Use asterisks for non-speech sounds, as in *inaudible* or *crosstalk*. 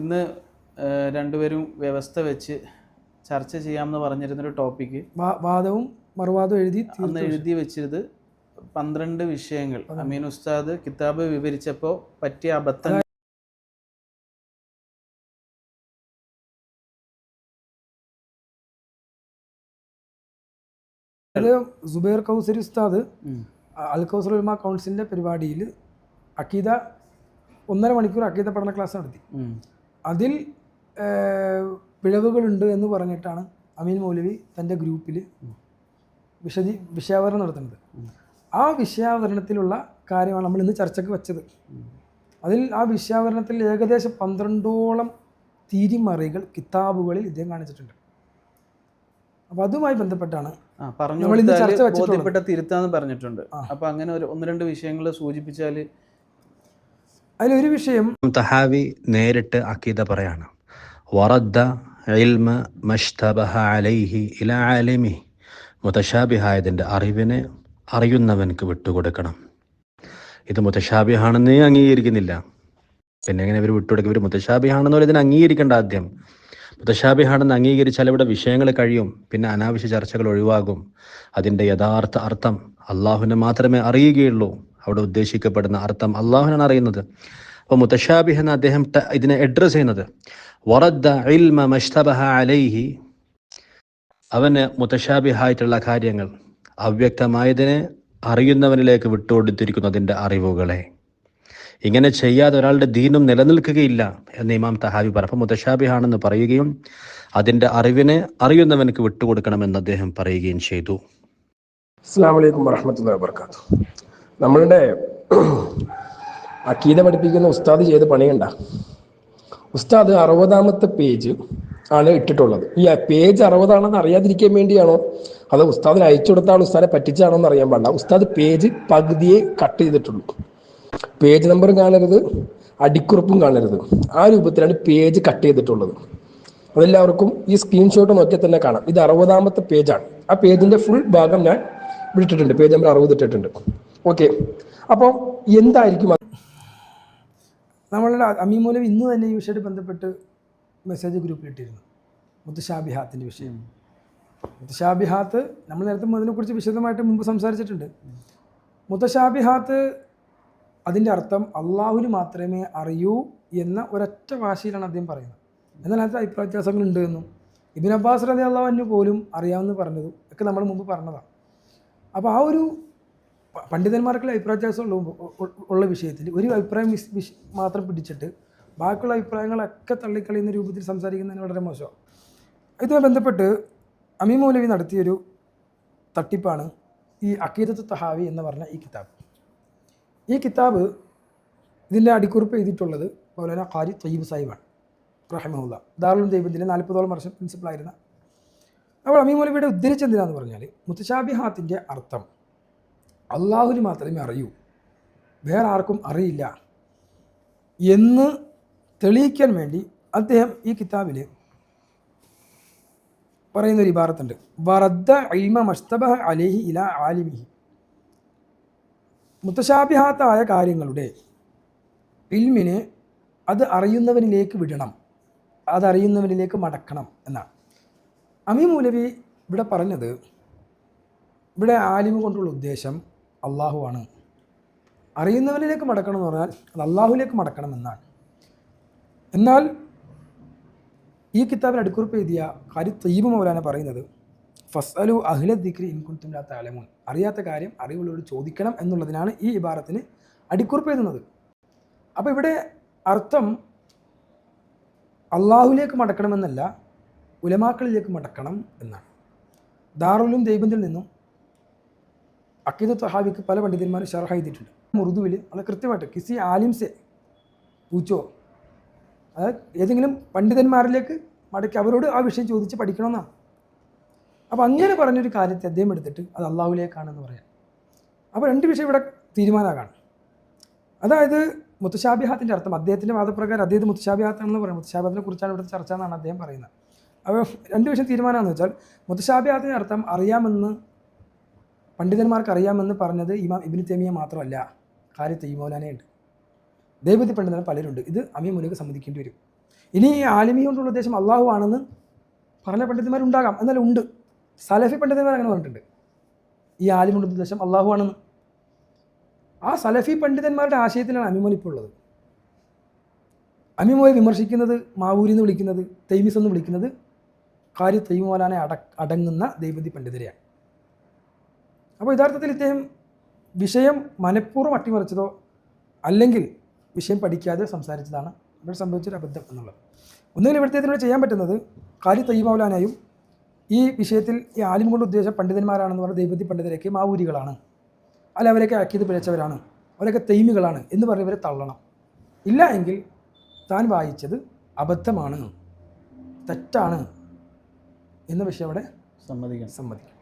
ഇന്ന് രണ്ടുപേരും വ്യവസ്ഥ വെച്ച് ചർച്ച ചെയ്യാമെന്ന് പറഞ്ഞിരുന്നൊരു ടോപ്പിക്ക്. വാദവും മറുവാദവും എഴുതി അന്ന് എഴുതി വെച്ചിരുന്നത് പന്ത്രണ്ട് വിഷയങ്ങൾ. അമീൻ ഉസ്താദ് കിതാബ് വിവരിച്ചപ്പോൾ പറ്റിയ അബദ്ധങ്ങൾ സുബൈർ കൗസരി ഉസ്താദ് അൽ കൗസർ ഉൽമ കൗൺസിലിന്റെ പരിപാടിയിൽ അക്കീദ ഒന്നര മണിക്കൂർ അക്കീദ പഠന ക്ലാസ് നടത്തി. അതിൽ പിഴവുകളുണ്ട് എന്ന് പറഞ്ഞിട്ടാണ് അമീൻ മൗലവി തന്റെ ഗ്രൂപ്പിൽ വിശദീ വിഷയാവരണം നടത്തുന്നത്. ആ വിഷയാവരണത്തിലുള്ള കാര്യമാണ് നമ്മൾ ഇന്ന് ചർച്ചയ്ക്ക് വെച്ചത്. അതിൽ ആ വിഷയാവരണത്തിൽ ഏകദേശം പന്ത്രണ്ടോളം തിരിമറികൾ കിതാബുകളിൽ ഇദ്ദേഹം കാണിച്ചിട്ടുണ്ട്. അപ്പോൾ അതുമായി ബന്ധപ്പെട്ടാണ് പറഞ്ഞു ചർച്ച. ബോധ്യപ്പെട്ട തിരുത്താന്ന് പറഞ്ഞിട്ടുണ്ട്. അപ്പോൾ അപ്പൊ അങ്ങനെ ഒരു ഒന്ന് രണ്ട് വിഷയങ്ങൾ സൂചിപ്പിച്ചാൽ അതിലൊരു വിഷയം തഹാവി നേരിട്ട് അക്കീദ പറയാണ്. വറദ്ദ ഇൽമ മഷ്തബഹ അലൈഹി ഇല അലിമി മുതഷാബിഹായതിന്റെ അറിവിനെ അറിയുന്നവനക്ക് വിട്ടുകൊടുക്കണം. ഇത് മുതഷാബിഹാണെന്ന് അംഗീകരിക്കുന്നില്ല. പിന്നെ എങ്ങനെ ഇവർ വിട്ടുകൊടുക്കും? ഇവർ മുതഷാബിഹാണെന്ന് ഇതിനെ അംഗീകരിക്കേണ്ട ആദ്യം. മുതഷാബിഹാണെന്ന് അംഗീകരിച്ചാൽ ഇവിടെ വിഷയങ്ങൾ കഴിയും. പിന്നെ അനാവശ്യ ചർച്ചകൾ ഒഴിവാകും. അതിന്റെ യഥാർത്ഥ അർത്ഥം അള്ളാഹുവിനെ മാത്രമേ അറിയുകയുള്ളൂ. അവിടെ ഉദ്ദേശിക്കപ്പെടുന്ന അർത്ഥം അള്ളാഹുനാണ് അറിയുന്നത്. അപ്പോൾ മുത്തശാബിഹ് എന്ന് അദ്ദേഹം ഇതിനെ അഡ്രസ് ചെയ്യുന്നത്. ഇൽമ മഷ്തബഹ അലൈഹി. അവന് മുത്തശാബിഹായിട്ടുള്ള കാര്യങ്ങൾ അവ്യക്തമായതിനെ അറിയുന്നവനിലേക്ക് വിട്ടുകൊടുത്തിരിക്കുന്നു അതിന്റെ അറിവുകളെ. ഇങ്ങനെ ചെയ്യാതെ ഒരാളുടെ ദീനും നിലനിൽക്കുകയില്ല എന്ന് ഇമാം തഹാബി പറഞ്ഞു. മുത്തശാബിഹാണെന്ന് പറയുകയും അതിന്റെ അറിവിനെ അറിയുന്നവനക്ക് വിട്ടുകൊടുക്കണമെന്ന് അദ്ദേഹം പറയുകയും ചെയ്തു. അസ്സാം വലൈക്കും വറഹമത്തല്ല വാബർക്കാത്തു നമ്മളുടെ *clears throat* അക്കീത പഠിപ്പിക്കുന്ന ഉസ്താദ് ചെയ്ത് പണിയണ്ട ഉസ്താദ് അറുപതാമത്തെ പേജ് ആണ് ഇട്ടിട്ടുള്ളത്. ഈ പേജ് അറുപതാണെന്ന് അറിയാതിരിക്കാൻ വേണ്ടിയാണോ? അത് ഉസ്താദിന് അയച്ചു കൊടുത്താൽ ഉസ്താദിനെ പറ്റിച്ചാണോ എന്ന് അറിയാൻ പാടില്ല. ഉസ്താദ് പേജ് പകുതിയെ കട്ട് ചെയ്തിട്ടുള്ളൂ. പേജ് നമ്പറും കാണരുത് അടിക്കുറിപ്പും കാണരുത്. ആ രൂപത്തിലാണ് പേജ് കട്ട് ചെയ്തിട്ടുള്ളത്. അതെല്ലാവർക്കും ഈ സ്ക്രീൻഷോട്ട് നോക്കിയാൽ തന്നെ കാണാം. ഇത് അറുപതാമത്തെ പേജാണ്. ആ പേജിന്റെ ഫുൾ ഭാഗം ഞാൻ വിട്ടിട്ടുണ്ട് പേജ് നമ്പർ അറുപത് ഇട്ടിട്ടുണ്ട്. ഓക്കെ. അപ്പോൾ എന്തായിരിക്കും അത്? നമ്മളുടെ അമീ മൂലം ഇന്ന് തന്നെ ഈ വിഷയമായിട്ട് ബന്ധപ്പെട്ട് മെസ്സേജ് ഗ്രൂപ്പിൽ ഇട്ടിരുന്നു. മുത്തശാബിഹാത്തിന്റെ വിഷയം. മുത്തശാബിഹാത്ത് നമ്മൾ നേരത്തെ അതിനെക്കുറിച്ച് വിശദമായിട്ട് മുമ്പ് സംസാരിച്ചിട്ടുണ്ട്. മുത്തശാബിഹാത്ത് അതിന്റെ അർത്ഥം അള്ളാഹുവിന് മാത്രമേ അറിയൂ എന്ന ഒരൊറ്റ ഭാഷയിലാണ് അദ്ദേഹം പറയുന്നത്. എന്നാൽ അതിനകത്ത് അഭിപ്രായ വ്യത്യാസങ്ങളുണ്ട് എന്നും ഇബിൻ അബ്ബാസ് റതി അള്ളാഹുവിന് പോലും അറിയാമെന്ന് പറഞ്ഞതും ഒക്കെ നമ്മൾ മുമ്പ് പറഞ്ഞതാണ്. അപ്പോൾ ആ ഒരു പണ്ഡിതന്മാർക്കുള്ള അഭിപ്രായ ഉള്ള ഉള്ള വിഷയത്തിൽ ഒരു അഭിപ്രായം മാത്രം പിടിച്ചിട്ട് ബാക്കിയുള്ള അഭിപ്രായങ്ങളൊക്കെ തള്ളിക്കളയുന്ന രൂപത്തിൽ സംസാരിക്കുന്നതിന് വളരെ മോശമാണ്. ഇതുമായി ബന്ധപ്പെട്ട് അമീ മൗലവി നടത്തിയൊരു തട്ടിപ്പാണ് ഈ അക്കീദത്ത് തഹാവി എന്ന് പറഞ്ഞ ഈ കിതാബ്. ഈ കിതാബ് ഇതിന്റെ അടിക്കുറിപ്പ് എഴുതിയിട്ടുള്ളത് മൗലാന ഖാരി തയ്യബ് സാഹിബാണ് റഹമുല്ല ദാറുൽ ദൈവത്തിന്റെ നാൽപ്പതോളം വർഷം പ്രിൻസിപ്പളായിരുന്ന. അപ്പോൾ അമീ മൗലവിയുടെ ഉദ്ധരിച്ചെന്തിനാന്ന് പറഞ്ഞാൽ മുത്തശാബിഹാത്തിന്റെ അർത്ഥം അള്ളാഹുവിന് മാത്രമേ അറിയൂ. വേറെ ആർക്കും അറിയില്ല. എന്ന് തെളിയിക്കാൻ വേണ്ടി അദ്ദേഹം ഈ കിതാബിൽ പറയുന്ന ഒരു ഇബാറത്തുണ്ട്. വറദ്ദ ഇൽമ മസ്തബഹ അലേഹി ഇല ആലിമിഹി. മുത്തശാഭിഹാത്തായ കാര്യങ്ങളുടെ ഇൽമിനെ അത് അറിയുന്നവനിലേക്ക് വിടണം. അതറിയുന്നവനിലേക്ക് മടക്കണം എന്നാണ്. അമീ മൂലവി ഇവിടെ പറഞ്ഞത് ഇവിടെ ആലിമ കൊണ്ടുള്ള ഉദ്ദേശം അള്ളാഹുവാണ്. അറിയുന്നവനിലേക്ക് മടക്കണം എന്ന് പറഞ്ഞാൽ അത് അള്ളാഹുവിലേക്ക് മടക്കണം എന്നാണ്. എന്നാൽ ഈ കിതാബിൽ അടുക്കുറിപ്പ് എഴുതിയ ഖാരി തയ്യബ് മൗലാന പറയുന്നത് ഫസ്അലു അഹ്ല ദിക്രി ഇൻകുന്തും ലാ തഅലമൂൻ. അറിയാത്ത കാര്യം അറിവുള്ളവരോട് ചോദിക്കണം എന്നുള്ളതിനാണ് ഈ ഇബാറത്തിന് അടിക്കുറിപ്പ് എഴുതുന്നത്. അപ്പോൾ ഇവിടെ അർത്ഥം അള്ളാഹുലേക്ക് മടക്കണമെന്നല്ല ഉലമാക്കളിലേക്ക് മടക്കണം എന്നാണ്. ദാറുലും ദൈബന്തിൽ നിന്നും അക്കീദ ഹാബിക്ക് പല പണ്ഡിതന്മാരും ഷർഹ ചെയ്തിട്ടുണ്ട് ഉറുദുവിൽ അത് കൃത്യമായിട്ട് കിസി ആലിംസെ പൂച്ചോ അതായത് ഏതെങ്കിലും പണ്ഡിതന്മാരിലേക്ക് മടക്കി അവരോട് ആ വിഷയം ചോദിച്ച് പഠിക്കണമെന്നാണ് അപ്പോൾ അങ്ങനെ പറഞ്ഞൊരു കാര്യത്തെ അദ്ദേഹം എടുത്തിട്ട് അത് അള്ളാഹുലേക്കാണെന്ന് പറയാം. അപ്പോൾ രണ്ട് വിഷയം ഇവിടെ തീരുമാനമാകാണ് അതായത് മുത്തശാബിഹാത്തിന്റെ അർത്ഥം അദ്ദേഹത്തിന്റെ വാദപ്രകാരം അദ്ദേഹം മുത്തശാബിഹാത്താണെന്ന് പറയാം. മുത്തശാബിഹാത്തിനെ കുറിച്ചാണ് ഇവിടുത്തെ ചർച്ച എന്നാണ് അദ്ദേഹം പറയുന്നത്. അപ്പോൾ രണ്ട് വിഷയം തീരുമാനമാണെന്ന് വെച്ചാൽ മുത്തശാബിഹാത്തിന്റെ അർത്ഥം അറിയാമെന്ന് പണ്ഡിതന്മാർക്ക് അറിയാമെന്ന് പറഞ്ഞത് ഇമാം ഇബിൻ തേമിയ മാത്രമല്ല. കാര്യ ഉണ്ട്. ദൈവത്തി പണ്ഡിതന്മാർ പലരുണ്ട്. ഇത് അമിയ മുനക്ക് സമ്മതിക്കേണ്ടി വരും. ഇനി ഈ ആലിമി കൊണ്ടുള്ള ഉദ്ദേശം അള്ളാഹു ആണെന്ന് പറഞ്ഞ പണ്ഡിതന്മാരുണ്ടാകാം. എന്നാലും ഉണ്ട്. സലഫി പണ്ഡിതന്മാർ അങ്ങനെ പറഞ്ഞിട്ടുണ്ട്. ഈ ആലിമി കൊണ്ടുള്ള ഉദ്ദേശം അള്ളാഹു ആണെന്ന്. ആ സലഫി പണ്ഡിതന്മാരുടെ ആശയത്തിലാണ് അമിമോൻ ഇപ്പോൾ ഉള്ളത്. അമിമോയെ വിമർശിക്കുന്നത് മാവൂരി എന്ന് വിളിക്കുന്നത് തെയ്മിസ് എന്ന് വിളിക്കുന്നത് കാര്യ തെയ്മോലാനെ അട അടങ്ങുന്ന ദൈവതി പണ്ഡിതരെയാണ്. അപ്പോൾ യഥാർത്ഥത്തിൽ ഇദ്ദേഹം വിഷയം മനഃപൂർവം അട്ടിമറിച്ചതോ അല്ലെങ്കിൽ വിഷയം പഠിക്കാതെ സംസാരിച്ചതാണ് ഇവിടെ സംഭവിച്ചൊരു അബദ്ധം എന്നുള്ളത്. ഒന്നുകിൽ ഇവിടുത്തെ ഇതിലൂടെ ചെയ്യാൻ പറ്റുന്നത് കാര്യ തയ്യമാവലാനായും ഈ വിഷയത്തിൽ ഈ ആലിം കൊണ്ട് ഉദ്ദേശ പണ്ഡിതന്മാരാണെന്ന് പറഞ്ഞ ദൈവത്തി പണ്ഡിതരൊക്കെ മാവൂരികളാണ്. അല്ല അവരൊക്കെ അക്കിയത് പിഴച്ചവരാണ്. അവരൊക്കെ തെയ്മികളാണ് എന്ന് പറഞ്ഞ് ഇവരെ തള്ളണം. ഇല്ല എങ്കിൽ താൻ വായിച്ചത് അബദ്ധമാണ്. തെറ്റാണ്. എന്ന വിഷയം അവിടെ സമ്മതിക്കണം. സമ്മതിക്കും